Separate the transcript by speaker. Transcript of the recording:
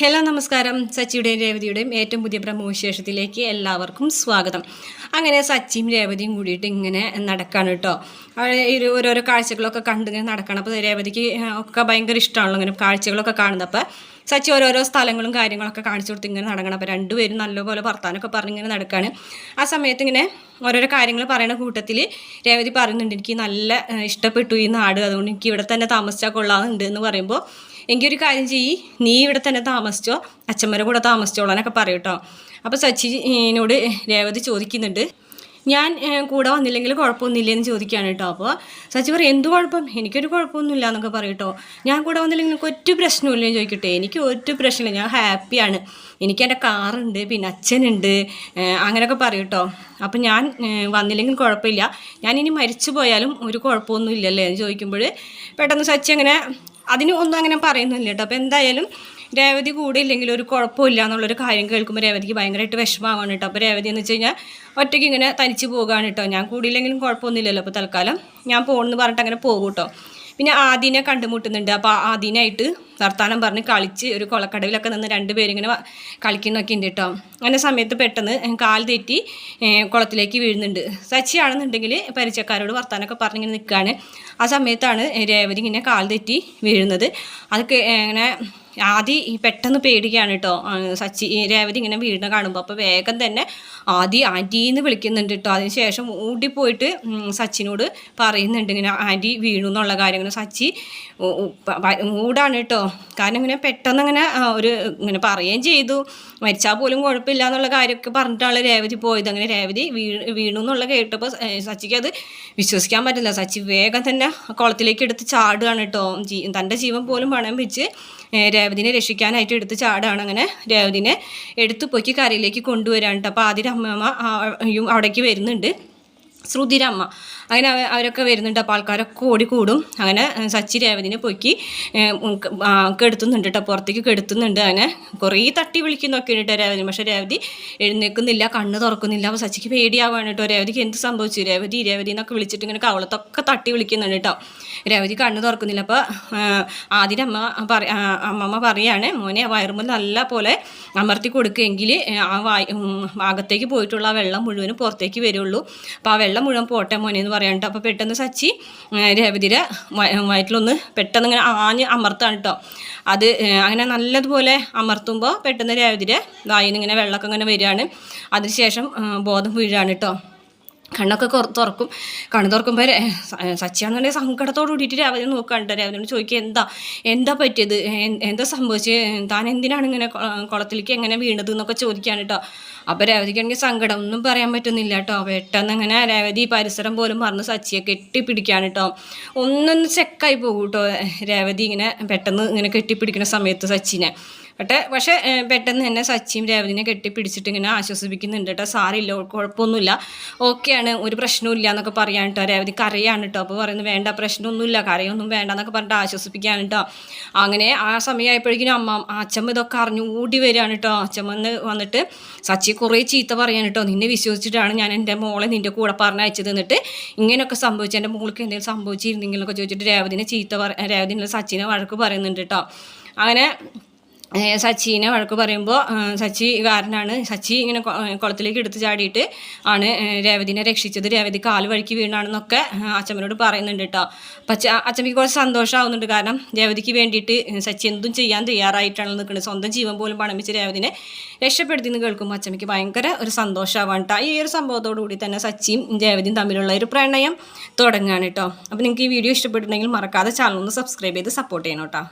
Speaker 1: Hello നമസ്കാരം. സച്ചിയുടെയും രേവതിയുടെയും ഏറ്റവും പുതിയ ബ്രഹ്മവിശേഷത്തിലേക്ക് എല്ലാവർക്കും സ്വാഗതം. അങ്ങനെ സച്ചിയും രേവതിയും കൂടിയിട്ട് ഇങ്ങനെ നടക്കാണ് കേട്ടോ ഒരു ഓരോരോ കാഴ്ചകളൊക്കെ കണ്ടിങ്ങനെ നടക്കണം. അപ്പോൾ രേവതിക്ക് ഒക്കെ ഭയങ്കര ഇഷ്ടമാണല്ലോ ഇങ്ങനെ കാഴ്ചകളൊക്കെ കാണുന്നത്. അപ്പോൾ സച്ചി ഓരോരോ സ്ഥലങ്ങളും കാര്യങ്ങളൊക്കെ കാണിച്ചു കൊടുത്ത് ഇങ്ങനെ നടക്കണം. അപ്പോൾ രണ്ടുപേരും നല്ലപോലെ വർത്താനൊക്കെ പറഞ്ഞ് ഇങ്ങനെ നടക്കുകയാണ് ആ സമയത്ത് ഇങ്ങനെ ഓരോരോ കാര്യങ്ങൾ പറയുന്ന കൂട്ടത്തിൽ രേവതി പറയുന്നുണ്ട് എനിക്ക് നല്ല ഇഷ്ടപ്പെട്ടു ഈ നാട്. അതുകൊണ്ട് എനിക്ക് ഇവിടെ തന്നെ താമസിച്ചാൽ കൊള്ളാമെന്നുണ്ട് എന്ന് പറയുമ്പോൾ എങ്കിൽ ഒരു കാര്യം ചെയ്യ്. നീ ഇവിടെ തന്നെ താമസിച്ചോ. അച്ഛന്മാരെ കൂടെ താമസിച്ചോളാനൊക്കെ പറയും കേട്ടോ അപ്പോൾ സച്ചിനോട് രേവതി ചോദിക്കുന്നുണ്ട്. ഞാൻ കൂടെ വന്നില്ലെങ്കിൽ കുഴപ്പമൊന്നുമില്ല എന്ന് ചോദിക്കുകയാണ് കേട്ടോ അപ്പോൾ സച്ചി പറയും എന്ത് കുഴപ്പം? എനിക്കൊരു കുഴപ്പമൊന്നുമില്ല എന്നൊക്കെ പറയും കേട്ടോ ഞാൻ കൂടെ വന്നില്ലെങ്കിൽ നിങ്ങൾക്ക് ഒറ്റ പ്രശ്നമില്ല എന്ന് ചോദിക്കട്ടെ. എനിക്ക് ഒറ്റ പ്രശ്നമില്ല. ഞാൻ ഹാപ്പിയാണ്. എനിക്ക് എന്റെ കാറുണ്ട് പിന്നെ അച്ഛനുണ്ട് അങ്ങനെയൊക്കെ പറയും കേട്ടോ അപ്പം ഞാൻ വന്നില്ലെങ്കിൽ കുഴപ്പമില്ല. ഞാൻ ഇനി മരിച്ചു പോയാലും ഒരു കുഴപ്പമൊന്നുമില്ലല്ലേ? എന്ന് ചോദിക്കുമ്പോൾ പെട്ടെന്ന് സച്ചി അങ്ങനെ അതിന് ഒന്നും അങ്ങനെ പറയുന്നില്ല കേട്ടോ അപ്പോൾ എന്തായാലും രേവതി കൂടെ ഇല്ലെങ്കിൽ ഒരു കുഴപ്പമില്ല എന്നുള്ളൊരു കാര്യം കേൾക്കുമ്പോൾ രേവതിക്ക് ഭയങ്കരമായിട്ട് വിഷമമാവാണ് കേട്ടോ അപ്പോൾ രേവതി എന്ന് വെച്ച് കഴിഞ്ഞാൽ ഒറ്റയ്ക്ക് ഇങ്ങനെ തനിച്ച് പോകുകയാണ് കേട്ടോ ഞാൻ കൂടിയില്ലെങ്കിലും കുഴപ്പമൊന്നുമില്ലല്ലോ. അപ്പോൾ തൽക്കാലം ഞാൻ പോകണമെന്ന് പറഞ്ഞിട്ട് അങ്ങനെ പോകും കേട്ടോ പിന്നെ ആദീനെ കണ്ടുമുട്ടുന്നുണ്ട്. അപ്പോൾ ആദീനായിട്ട് വർത്താനം പറഞ്ഞ് കളിച്ച് ഒരു കൊളക്കടവിലൊക്കെ നിന്ന് രണ്ടുപേരും ഇങ്ങനെ കളിക്കുന്നൊക്കെ ഉണ്ട് കേട്ടോ അങ്ങനെ സമയത്ത് പെട്ടെന്ന് കാൽ തെറ്റി കുളത്തിലേക്ക് വീഴുന്നുണ്ട്. സച്ചിയാണെന്നുണ്ടെങ്കിൽ പരിചയക്കാരോട് വർത്താനമൊക്കെ പറഞ്ഞിങ്ങനെ നിൽക്കുകയാണ് ആ സമയത്താണ് രേവതി ഇങ്ങനെ കാൽ തെറ്റി വീഴുന്നത്. അതൊക്കെ ഇങ്ങനെ ആദ്യം പെട്ടെന്ന് പേടിക്കുകയാണ് കേട്ടോ സച്ചി രേവതി ഇങ്ങനെ വീടിനെ കാണുമ്പോൾ അപ്പോൾ വേഗം തന്നെ ആദി ആന്റീന്ന് വിളിക്കുന്നുണ്ട് കേട്ടോ അതിന് ശേഷം ഓടിപ്പോയിട്ട് സച്ചിനോട് പറയുന്നുണ്ട് ഇങ്ങനെ ആന്റി വീണു എന്നുള്ള കാര്യം ഇങ്ങനെ സച്ചി മൂടാണ് കേട്ടോ കാരണം ഇങ്ങനെ പെട്ടെന്ന് ഇങ്ങനെ ഒരു ഇങ്ങനെ പറയുകയും ചെയ്തു. മരിച്ചാൽ പോലും കുഴപ്പമില്ല എന്നുള്ള കാര്യമൊക്കെ പറഞ്ഞിട്ടാണ് രേവതി പോയത്. അങ്ങനെ രേവതി വീണു എന്നുള്ള കേട്ടപ്പോൾ സച്ചിക്ക് അത് വിശ്വസിക്കാൻ പറ്റില്ല. സച്ചി വേഗം തന്നെ കുളത്തിലേക്ക് എടുത്ത് ചാടുകയാണ് കേട്ടോ ജീ തന്റെ ജീവൻ പോലും പണയം വെച്ച് രേവതിനെ രക്ഷിക്കാനായിട്ട് എടുത്ത് ചാടാണ് അങ്ങനെ രേവതിനെ എടുത്തു പൊക്കി കരയിലേക്ക് കൊണ്ടുവരാണ് കേട്ടോ അപ്പോൾ ആദ്യം യും അവിടേക്ക് വരുന്നുണ്ട് ശ്രുതിര അമ്മ അങ്ങനെ അവ- അവരൊക്കെ വരുന്നുണ്ട്. അപ്പോൾ ആൾക്കാരൊക്കെ ഓടിക്കൂടും. അങ്ങനെ സച്ചി രേവതിനെ പൊക്കി കെടുത്തുന്നുണ്ട് കേട്ടോ പുറത്തേക്ക് കെടുത്തുന്നുണ്ട്. അങ്ങനെ കുറേ തട്ടി വിളിക്കുന്നൊക്കെ കേട്ടോ രേവതി പക്ഷേ രേവതി എഴുന്നേൽക്കുന്നില്ല കണ്ണ് തുറക്കുന്നില്ല. അപ്പോൾ സച്ചിക്ക് പേടിയാവാണ് കേട്ടോ രേവതിക്ക് എന്ത് സംഭവിച്ചു? രേവതി രേവതി എന്നൊക്കെ വിളിച്ചിട്ട് ഇങ്ങനെ കവളത്തൊക്കെ തട്ടി വിളിക്കുന്നുണ്ട് കേട്ടോ രേവതി കണ്ണ് തുറക്കുന്നില്ല. അപ്പോൾ ആദ്യം അമ്മ പറ അമ്മമ്മ പറയാണ് മോനെ വയറുമ്പോൾ നല്ല പോലെ അമർത്തി കൊടുക്കുമെങ്കിൽ ആ വായ ഭാഗത്തേക്ക് പോയിട്ടുള്ള ആ വെള്ളം മുഴുവനും പുറത്തേക്ക് വരുള്ളൂ. അപ്പോൾ ആ വെള്ളം മുഴുവൻ പോട്ടെ മോനെ എന്ന് പറയാനിട്ടോ അപ്പോൾ പെട്ടെന്ന് സച്ചി രേവതിര വയറ്റിലൊന്ന് പെട്ടെന്ന് ഇങ്ങനെ ആഞ്ഞ് അമർത്താണ് കേട്ടോ അത് അങ്ങനെ നല്ലതുപോലെ അമർത്തുമ്പോൾ പെട്ടെന്ന് രേവതിയുടെ വായിൽ നിന്ന് ഇങ്ങനെ വെള്ളമൊക്കെ ഇങ്ങനെ വരികയാണ്. അതിനുശേഷം ബോധം വീഴാണ് കേട്ടോ കണ്ണൊക്കെ തുറക്കും. കണ്ണ് തുറക്കുമ്പോൾ സച്ചിയാണെന്നുണ്ടെങ്കിൽ സങ്കടത്തോട് കൂടിയിട്ട് രാവിലെ നോക്കാണ്ട് രാവിലെ ചോദിക്കുക എന്താ എന്താ പറ്റിയത്? എന്താ സംഭവിച്ചത് താൻ എന്തിനാണ് ഇങ്ങനെ കുളത്തിലേക്ക് എങ്ങനെ വീണത്? എന്നൊക്കെ ചോദിക്കുകയാണ് കേട്ടോ അപ്പോൾ രേവതിക്കാണെങ്കിൽ സങ്കടം ഒന്നും പറയാൻ പറ്റുന്നില്ല കേട്ടോ പെട്ടെന്ന് അങ്ങനെ രേവതി പരിസരം പോലും മറന്ന് സച്ചിയെ കെട്ടിപ്പിടിക്കുകയാണ് കേട്ടോ ഒന്നൊന്ന് ചെക്കായി പോകും കേട്ടോ രേവതി ഇങ്ങനെ പെട്ടെന്ന് ഇങ്ങനെ കെട്ടിപ്പിടിക്കുന്ന സമയത്ത് സച്ചിനെ. പക്ഷേ പക്ഷേ പെട്ടെന്ന് തന്നെ സച്ചിയും രേവതിനെ കെട്ടിപ്പിടിച്ചിട്ട് ഇങ്ങനെ ആശ്വസിപ്പിക്കുന്നുണ്ട് കേട്ടോ. സാറില്ല കുഴപ്പമൊന്നുമില്ല. ഓക്കെയാണ് ഒരു പ്രശ്നവും ഇല്ല എന്നൊക്കെ പറയാൻ കേട്ടോ രേവതി കരയാണ് കേട്ടോ. അപ്പോൾ പറയുന്നത് വേണ്ട പ്രശ്നമൊന്നുമില്ല. കരയൊന്നും വേണ്ട എന്നൊക്കെ പറഞ്ഞിട്ട് ആശ്വസിപ്പിക്കുകയാണ് കേട്ടോ. അങ്ങനെ ആ സമയമായപ്പോഴേക്കും അമ്മ അച്ഛമ്മ ഇതൊക്കെ അറിഞ്ഞു ഓടി വരികയാണ് കേട്ടോ. അച്ഛമ്മ എന്ന് വന്നിട്ട് സച്ചി കുറേ ചീത്ത പറയാൻ കേട്ടോ. നിന്നെ വിശ്വസിച്ചിട്ടാണ് ഞാൻ എന്റെ മോളെ നിന്റെ കൂടെ പറഞ്ഞയച്ചത് എന്നിട്ട് ഇങ്ങനെയൊക്കെ സംഭവിച്ചു. എന്റെ മോൾക്ക് എന്തെങ്കിലും സംഭവിച്ചിരുന്നെങ്കിലൊക്കെ ചോദിച്ചിട്ട് രേവതിനെ ചീത്ത പറ രേവതിനെ സച്ചിനെ വഴക്ക് പറയുന്നുണ്ട് കേട്ടോ. അങ്ങനെ സച്ചിനെ വഴക്ക് പറയുമ്പോൾ സച്ചി കാരനാണ്. സച്ചി ഇങ്ങനെ കുളത്തിലേക്ക് എടുത്ത് ചാടിയിട്ട് ആണ് രേവതിനെ രക്ഷിച്ചത്. രേവതി കാൽ വഴുക്കി വീണാണെന്നൊക്കെ അച്ഛമ്മനോട് പറയുന്നുണ്ട് കേട്ടോ അപ്പം അച്ഛ അച്ഛമ്മയ്ക്ക് കുറച്ച് സന്തോഷമാവുന്നുണ്ട് കാരണം രേവതിക്ക് വേണ്ടിയിട്ട് സച്ചി എന്തും ചെയ്യാൻ തയ്യാറായിട്ടാണ് നിൽക്കുന്നത്. സ്വന്തം ജീവൻ പോലും പണം വെച്ച് രേവതിനെ രക്ഷപ്പെടുത്തി എന്ന് കേൾക്കുമ്പോൾ അച്ഛമ്മയ്ക്ക് ഭയങ്കര ഒരു സന്തോഷമാവാണ് കേട്ടോ ഈ ഒരു സംഭവത്തോടു കൂടി തന്നെ സച്ചിയും രേവതിയും തമ്മിലുള്ള ഒരു പ്രണയം തുടങ്ങുകയാണ് കേട്ടോ അപ്പോൾ നിങ്ങൾക്ക് ഈ വീഡിയോ ഇഷ്ടപ്പെട്ടിട്ടുണ്ടെങ്കിൽ മറക്കാതെ ചാനൽ ഒന്ന് സബ്സ്ക്രൈബ് ചെയ്ത് സപ്പോർട്ട് ചെയ്യണം കേട്ടോ